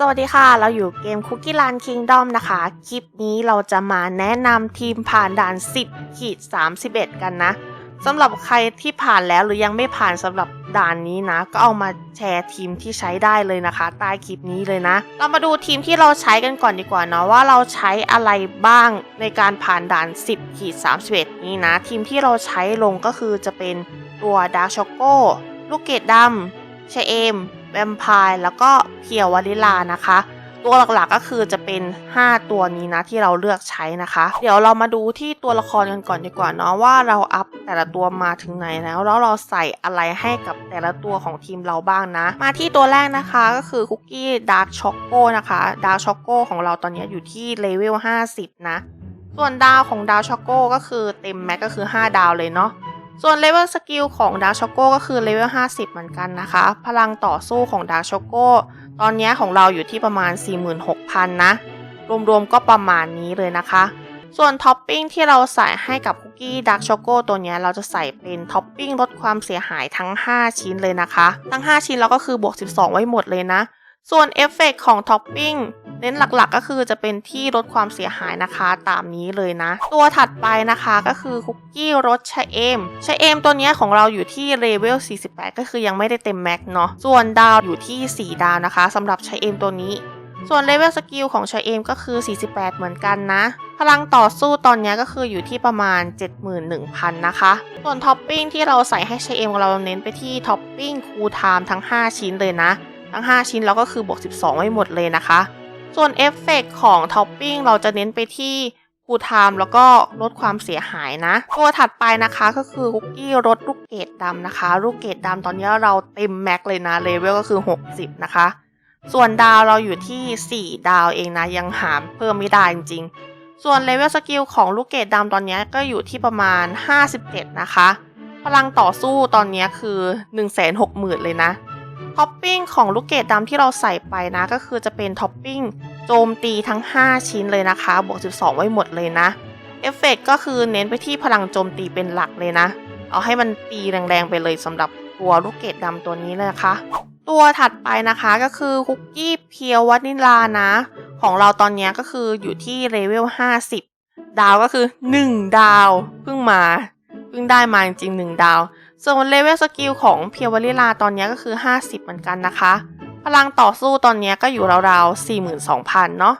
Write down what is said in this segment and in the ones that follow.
สวัสดีค่ะ เราอยู่เกม Cookie Run Kingdom นะคะ คลิปนี้เราจะมาแนะนำทีมผ่านด่าน 10ขีด31 กันนะสำหรับใครที่ผ่านแล้วหรือยังไม่ผ่านสำหรับด่านนี้นะ ก็เอามาแชร์ทีมที่ใช้ได้เลยนะคะ ใต้คลิปนี้เลยนะ เรามาดูทีมที่เราใช้กันก่อนดีกว่าเนาะว่าเราใช้อะไรบ้างในการผ่านด่าน 10ขีด31 นี้นะ ทีมที่เราใช้ลงก็คือจะเป็นตัว Dark Choco ลูกเกดดำเชเอม แวมไพร์แล้วก็เพียววานิลานะคะ ตัวหลักๆก็คือจะเป็น 5 ตัวนี้นะที่เราเลือกใช้นะคะ เดี๋ยวเรามาดูที่ตัวละครกันก่อนดีกว่าเนาะว่าเราอัพแต่ละตัวมาถึงไหนแล้วแล้วเราใส่อะไรให้กับแต่ละตัวของทีมเราบ้างนะ มาที่ตัวแรกนะคะก็คือคุกกี้ดาร์กช็อกโกนะคะดาร์กช็อกโกของเราตอนนี้อยู่ที่เลเวล50 นะ ส่วนดาวของดาวช็อกโกก็คือเต็มแม็กก็คือ 5 ดาวเลยเนาะ ส่วนเลเวลสกิลของดาร์ช็อกโกก็คือเลเวล50 เหมือนกันนะคะ พลังต่อสู้ของดาร์ช็อกโกตอนนี้ของเราอยู่ที่ประมาณ 46,000 นะ รวมๆก็ประมาณนี้เลยนะคะ ส่วนท็อปปิ้งที่เราใส่ให้กับคุกกี้ดาร์กช็อกโกตัวนี้เราจะใส่เป็นท็อปปิ้งลดความเสียหายทั้ง 5 ชิ้นเลยนะคะ ทั้ง 5 ชิ้นเราก็คือบวก 12 ไว้หมดเลยนะ ส่วนเอฟเฟกของท็อปปิ้ง เน้นหลักๆก็คือจะเป็นที่ลดความเสียหายนะคะตามนี้เลยนะ ตัวถัดไปนะคะก็คือคุกกี้รสชะเอมชะเอมตัวนี้ของเราอยู่ที่เลเวล 48 ก็คือยังไม่ได้เต็มแม็กเนาะส่วนดาวอยู่ที่ 4 ดาวนะคะสำหรับชะเอมตัวนี้ส่วนเลเวลสกิลของชาเอมก็คือ 48 เหมือนกันนะ พลังต่อสู้ตอนนี้ก็คืออยู่ที่ประมาณ 71,000 นะคะ ส่วนท็อปปิ้งที่เราใส่ให้ชาเอมเราเน้นไปที่ท็อปปิ้งคูลไทม์ทั้ง 5 ชิ้นเลยนะ ทั้ง 5 ชิ้นเราก็คือบวก 12 ไว้หมดเลยนะคะ ส่วนเอฟเฟกของท็อปปิ้งเราจะเน้นไปที่คูลไทม์แล้วก็ลดความเสียหายนะ ตัวถัดไปนะคะก็คือคุกกี้รสลูกเกดดำนะคะ ลูกเกดดำตอนนี้เราเต็มแม็กเลยนะเลเวลก็คือ 60 นะคะ ส่วนดาวเราอยู่ที่ 4 ดาวเองนะ ยังหาเพิ่มไม่ได้จริงๆ ส่วนเลเวลสกิลของลูกเกดดำตอนนี้ก็อยู่ที่ประมาณ 57 นะคะ พลังต่อสู้ตอนนี้คือ 160,000 เลยนะ ท็อปปิ้งของลูกเกดดำที่เราใส่ไปนะ ก็คือจะเป็นท็อปปิ้งโจมตีทั้ง 5 ชิ้นเลยนะคะ บวก 12 ไว้หมดเลยนะเอฟเฟกก็คือเน้นไปที่พลังโจมตีเป็นหลักเลยนะ เอาให้มันตีแรงๆไปเลยสำหรับตัวลูกเกดดำตัวนี้เลยนะคะ ตัวถัดไปนะคะก็คือคุกกี้เพียววานิลานะ ของเราตอนนี้ก็คืออยู่ที่เลเวล 50 ดาวก็คือ 1 ดาว เพิ่งมา เพิ่งได้มาจริงๆ1ดาว ส่วนเลเวลสกิลของเพียววานิลาตอนนี้ก็คือ 50 เหมือนกันนะคะ พลังต่อสู้ตอนนี้ก็อยู่ราวๆ 42,000 เนาะ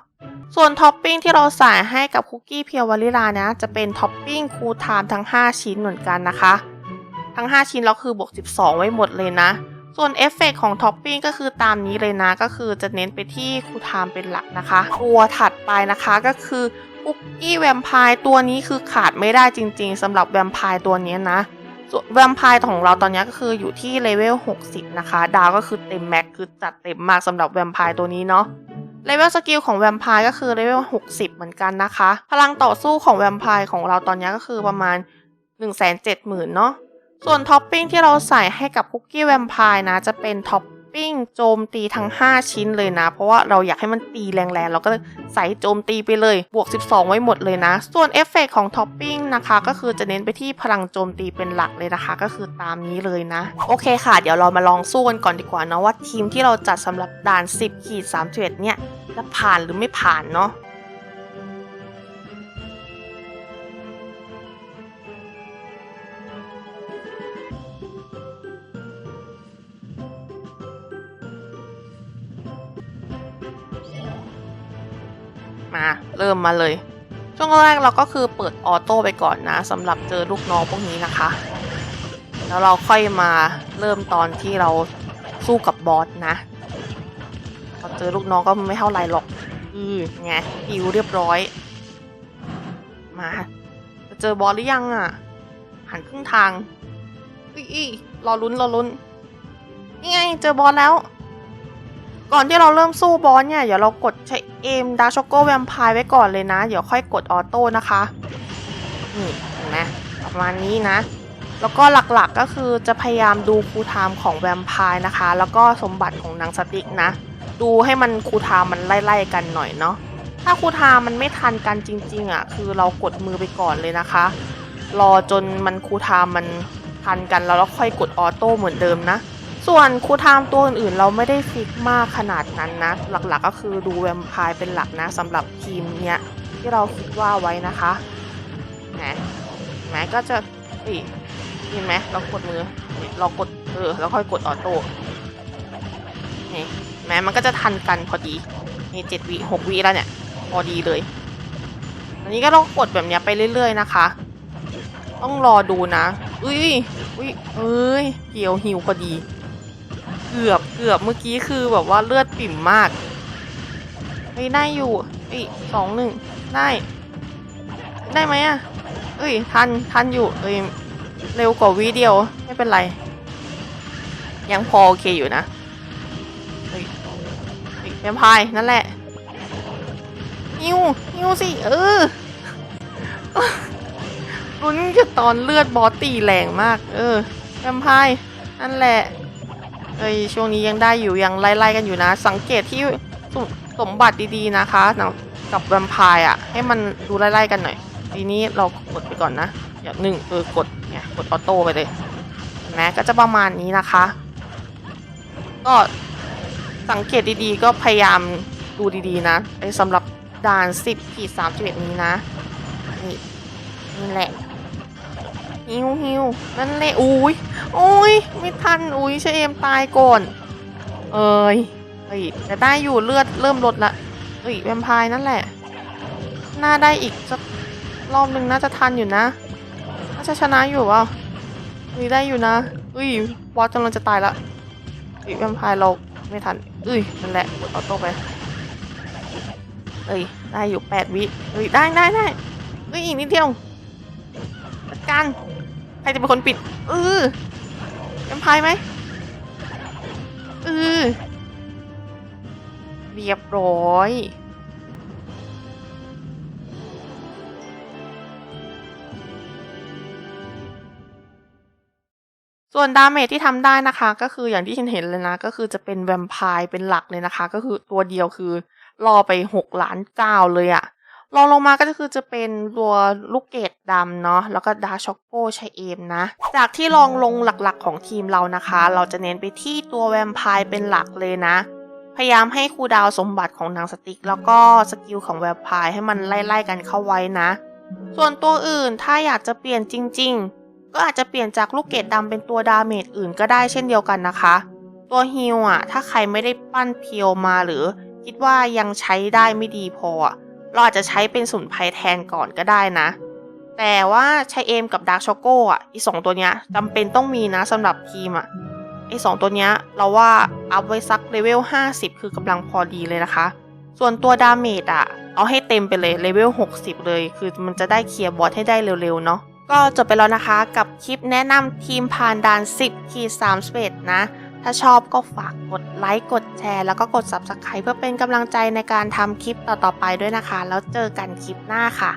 ส่วนท็อปปิ้งที่เราใส่ให้กับคุกกี้เพียววานิลานะจะเป็นท็อปปิ้งคูลไทม์ทั้ง 5 ชิ้นเหมือนกันนะคะ ทั้ง 5 ชิ้นเราคือบวก 12 ไว้หมดเลยนะ ส่วนเอฟเฟกของท็อปปิ้งก็คือตามนี้เลยนะ ก็คือจะเน้นไปที่คูลไทม์เป็นหลักนะคะ ตัวถัดไปนะคะก็คือคุกกี้แวมไพร์ตัวนี้คือขาดไม่ได้จริง ๆสำหรับแวมไพร์ตัวนี้นะ ส่วนแวมไพร์ของเราตอนนี้ก็คืออยู่ที่เลเวล 60 นะคะ ดาวก็คือเต็มแม็กคือจัดเต็มมากสำหรับแวมไพร์ตัวนี้เนาะเลเวลสกิลของแวมไพร์ก็คือเลเวล 60 เหมือนกันนะคะ พลังต่อสู้ของแวมไพร์ของเราตอนนี้ก็คือประมาณ 170,000เนาะส่วนท็อปปิ้งที่เราใส่ให้กับคุกกี้แวมไพร์นะจะเป็นท็อป ปิ้งโจมตีทั้ง 5 ชิ้นเลยนะ เพราะว่าเราอยากให้มันตีแรงๆ เราก็ใส่โจมตีไปเลย บวก 12 ไว้หมดเลยนะ ส่วนเอฟเฟกของท็อปปิ้งนะคะ ก็คือจะเน้นไปที่พลังโจมตีเป็นหลักเลยนะคะ ก็คือตามนี้เลยนะ โอเคค่ะ เดี๋ยวเรามาลองสู้กันก่อนดีกว่าเนาะว่าทีมที่เราจัดสำหรับด่าน 10ขีด31เนี่ยจะผ่านหรือไม่ผ่านเนาะ มาเริ่มมาเลย ช่วงแรกเราก็คือเปิดออโต้ไปก่อนนะสำหรับเจอลูกน้องพวกนี้นะคะ แล้วเราค่อยมาเริ่มตอนที่เราสู้กับบอสนะพอเจอลูกน้องก็ไม่เท่าไรหรอกอือไงอิวเรียบร้อย มาจะเจอบอสหรือยังอะหันครึ่งทางอุ้ยอยรอลุ้นรอลุ้นนี่ไงเจอบอสแล้ว ก่อนที่เราเริ่มสู้บอสเนี่ย เดี๋ยวเรากดใช้เอมดาร์ช็อกโกแวมพร์ไว้ก่อนเลยนะ เดี๋ยวค่อยกดออโต้นะคะ นี่เห็นไหมประมาณนี้นะ แล้วก็หลักๆก็คือจะพยายามดูคูลไทม์ของแวมพร์นะคะ แล้วก็สมบัติของนางสติ๊กนะ ดูให้มันคูลไทม์มันไล่ๆกันหน่อยเนาะ ถ้าคูลไทม์มันไม่ทันกันจริง ๆอะ คือเรากดมือไปก่อนเลยนะคะ รอจนมันคูลไทม์มันทันกันแล้วเราค่อยกดออโต้เหมือนเดิมนะ ส่วนครูไทม์ตัวอื่นๆ เราไม่ได้ฟิกมากขนาดนั้นนะ หลักๆก็คือดูแวมไพร์เป็นหลักนะสำหรับทีมเนี้ยที่เราคิดว่าไว้นะคะแหมแหมก็จะอ้ยเห็นไหมเรากดมือเรากดเออแล้วค่อยกดออโต้นี่แหมมันก็จะทันกันพอดีนี่เจ็ดวิหกวิแล้วเนี่ยพอดีเลยอันนี้ก็ต้องกดแบบเนี้ยไปเรื่อย ๆ นะคะ ต้องรอดูนะ อุ้ยอุ้ยเอ้ยเกี่ยวหิวพอดี กือบเกือบเมื่อกี้คือแบบว่าเลือดปิ่มมากเฮ้ยได้อยู่อ้ยสองหนึ่งได้ ได้ไหมอะเอ้ยทันทันอยู่เอ้ยเร็วกว่าวิเดียวไม่เป็นไร ยังพอโอเคอยู่นะเฮ้ยเฮ้ยแวมไพายนั่นแหละหิวหิวสิเออลุ้นกับตอนเลือดบอสตีแรงมาก เออแวมไพายนั่นแหละ เอ้ยช่วงนี้ยังได้อยู่ยังไล่ๆกันอยู่นะ สังเกตที่สมสมบัติดีๆนะคะนะกับแวมไพร์อะ ให้มันดูไล่ๆกันหน่อย ทีนี้เรากดไปก่อนนะ อย่างหนึ่งเออกดเนี่ยกดออโต้ไปเลยนไหมก็จะประมาณนี้นะคะ ก็สังเกตดีๆ ก็พยายามดูดีๆนะไอ้สำหรับด่าน10ขีด31 นี้นะ นี่นี่แหละ ฮิวฮิวนั่นแหละอุ้ยโอ้ยไม่ทันอุ้ยเชเอมตายก่อน เอ้ยเฮ้ยแต่ได้อยู่เลือดเริ่มลดละเฮ้ยแวมพร์นั่นแหละ น่าได้อีกสักรอบหนึ่งน่าจะทันอยู่นะน่าจะชนะอยู่เปล่าเฮ้ยได้อยู่นะเฮ้ยบอสกำลังจะตายละเฮ้ยแวมพร์เราไม่ทันเอ้ยนั่นแหละกดออโต้ไปเอ้ยได้อยู่แปดวิเฮ้ยได้ได้ได้เฮ้ยอีกนิดเดียว จัดการใครจะเป็นคนปิดเออแอมพายไหมเออเรียบร้อย ส่วนดาเมจที่ทำได้นะคะ ก็คืออย่างที่ฉันเห็นเลยนะ ก็คือจะเป็นแวมไพร์เป็นหลักเลยนะคะ ก็คือตัวเดียวคือรอไปหกล้านเก้าเลยอะ รองลงมาก็คือจะเป็นตัวลูกเกดดำเนาะแล้วก็ดาร์ช็อกโกชัยเอมนะ จากที่ลองลงหลักๆของทีมเรานะคะ เราจะเน้นไปที่ตัวแวมไพร์เป็นหลักเลยนะ พยายามให้คูดาวสมบัติของนางสติก แล้วก็สกิลของแวมไพร์ให้มันไล่ๆกันเข้าไว้นะ ส่วนตัวอื่นถ้าอยากจะเปลี่ยนจริง ๆ ก็อาจจะเปลี่ยนจากลูกเกดดำเป็นตัวดาเมจอื่นก็ได้เช่นเดียวกันนะคะ ตัวฮิลอะถ้าใครไม่ได้ปั้นเพียวมาหรือ คิดว่ายังใช้ได้ไม่ดีพออะ เราอาจจะใช้เป็นสมุนไพรแทนก่อนก็ได้นะ แต่ว่าใช้เอมกับดาร์กช็อกโกอะอีสองตัวเนี้ยจำเป็นต้องมีนะสำหรับทีมอะไอสองตัวเนี้ยเราว่าอัพไว้สักเลเวล 50 คือกำลังพอดีเลยนะคะ ส่วนตัวดาเมจอะ เอาให้เต็มไปเลยเลเวล 60 เลย คือมันจะได้เคลียร์บอสให้ได้เร็วๆเนาะก็จบไปแล้วนะคะกับคลิปแนะนำทีมผ่านด่าน 10 ขีด3นะ ถ้าชอบก็ฝากกดไลค์ กดแชร์ แล้วก็กด Subscribe เพื่อเป็นกำลังใจในการทำคลิปต่อๆไปด้วยนะคะ แล้วเจอกันคลิปหน้าค่ะ